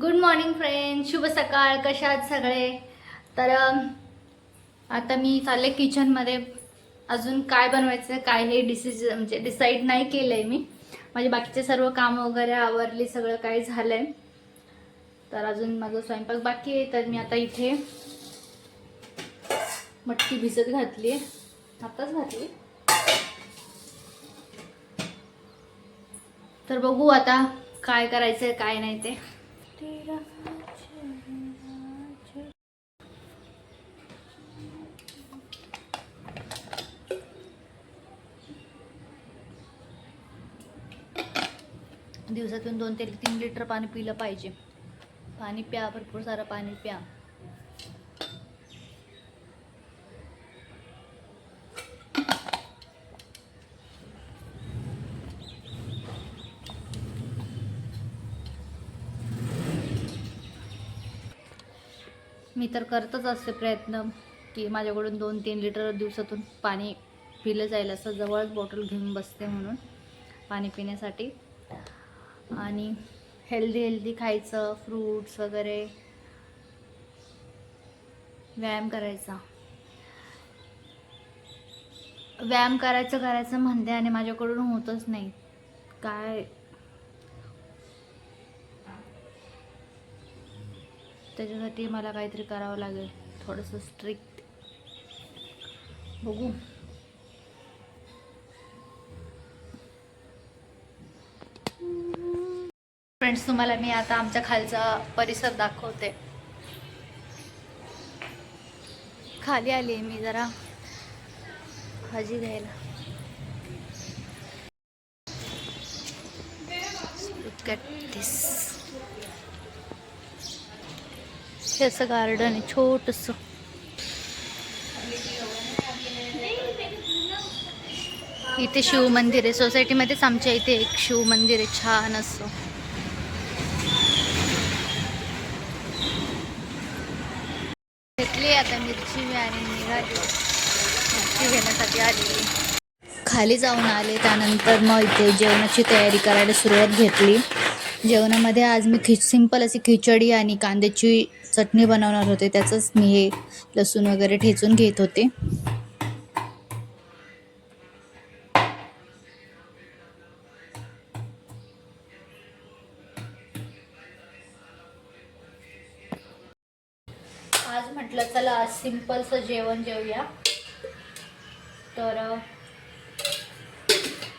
Good morning friend शुभ सकाळ. कशा आहात सगळे? तर आता मी चालले किचनमध्ये अजून काय बनवायचं काय हे डिसिज म्हणजे डिसाईड नाही केलं आहे मी. माझे बाकीचे सर्व कामं वगैरे आवरली सगळं काही झालं आहे तर अजून माझा स्वयंपाक बाकी आहे. तर मी आता इथे मटकी भिजत घातली आहे. आताच घातली. तर बघू आता काय करायचं काय नाही ते. दिवसातून दोन ते तीन लिटर पाणी पिलं पाहिजे. पाणी प्या भरपूर सारं पाणी प्या. मी तर करतच असते प्रयत्न की माझ्याकडून दोन तीन लिटर दिवसातून पाणी पिलं जाईल असं जवळच बॉटल घेऊन बसते म्हणून पाणी पिण्यासाठी. आणि हेल्दी हेल्दी खायचं फ्रूट्स वगैरे व्यायाम करायचा. व्यायाम करायचं करायचं म्हणते आणि माझ्याकडून होतच नाही. काय त्याच्यासाठी मला काहीतरी करावं लागेल. थोडंसं स्ट्रिक्ट बघू. फ्रेंड्स तुम्हाला मी आता आमच्या खालचा परिसर दाखवते. खाली आली आहे मी जरा. भाजी घ्यायला. Look at this. हे असं गार्डन आहे छोटस. इथे शिव मंदिर आहे. सोसायटीमध्येच आमच्या इथे एक शिव मंदिर आहे. छान असं. घेतली आता मिरची मी आणि निघाली. मिरची घेण्यासाठी आली. खाली जाऊन आले. त्यानंतर मग इथे जेवणाची तयारी करायला सुरुवात घेतली. जेवणामध्ये आज मी खिच सिंपल अशी खिचडी आणि कांद्याची चटणी बनवणार होते. त्याचंच मी हे लसूण वगैरे ठेचून घेत होते. आज म्हटलं चला आज सिम्पलचं जेवण जेवूया. तर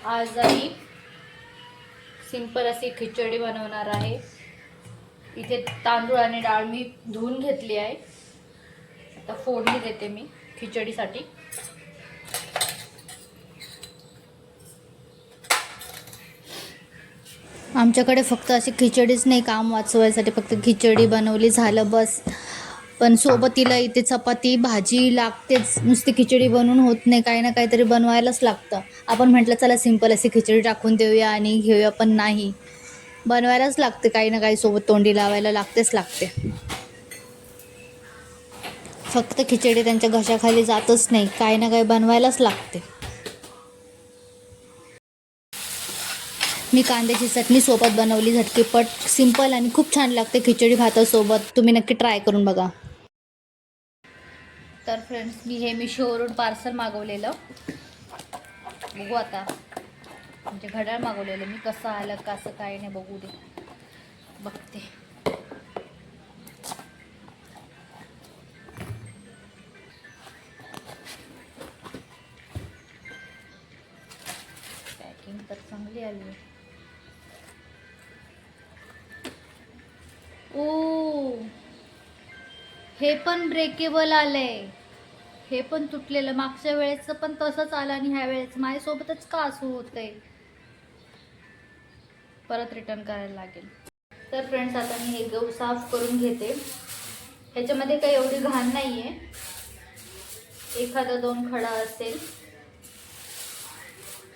आज आम्ही सिंपल अशी खिचडी बनवणार आहे. इथे तांदूळ आणि डाळ मी धुवून घेतली आहे. आता फोडणी देते मी खिचडीसाठी. आमच्याकडे फक्त अशी खिचडीच नाही काम वाचवायसाठी फक्त खिचडी बनवली झालं बस. पण सोबत तिला इथे चपाती भाजी लागतेच. नुसती खिचडी बनवून होत नाही काही ना काहीतरी बनवायलाच लागतं. आपण म्हटलं चला सिंपल अशी खिचडी टाकून देऊया आणि घेऊया पण नाही. बनवायलाच लागते काही ना काही सोबत तोंडी लावायला लागतेच लागते. फक्त खिचडी त्यांच्या घशाखाली जातच नाही काही ना काही बनवायलाच लागते. मी कांद्याची चटणी सोबत बनवली झटकीपट सिंपल आणि खूप छान लागते खिचडी भातासोबत. तुम्ही नक्की ट्राय करून बघा. तर फ्रेंड्स मी हे मी शोवरून पार्सल मागवलेलं. बघू आता. म्हणजे घड्याळ मागवलेलं मी कसं आलं कसं काय नाही बघू दे. बघते. पॅकिंग तर चांगली आली ओ हे पण ब्रेकेबल आलंय. हे पण तुटलेलं. मागच्या वेळेचं पण तसंच आलं आणि ह्या वेळेचं माझ्यासोबतच का असं होतंय? परत रिटर्न करायला लागेल. तर फ्रेंड्स आता मी हे गहू साफ करून घेते. ह्याच्यामध्ये काही एवढी घाण नाही आहे एखादा दोन खडा असेल.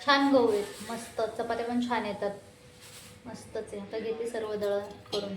छान गहू आहेत. मस्त चपात्या पण छान येतात. मस्तच आहे. आता घेते सर्व दळण करून.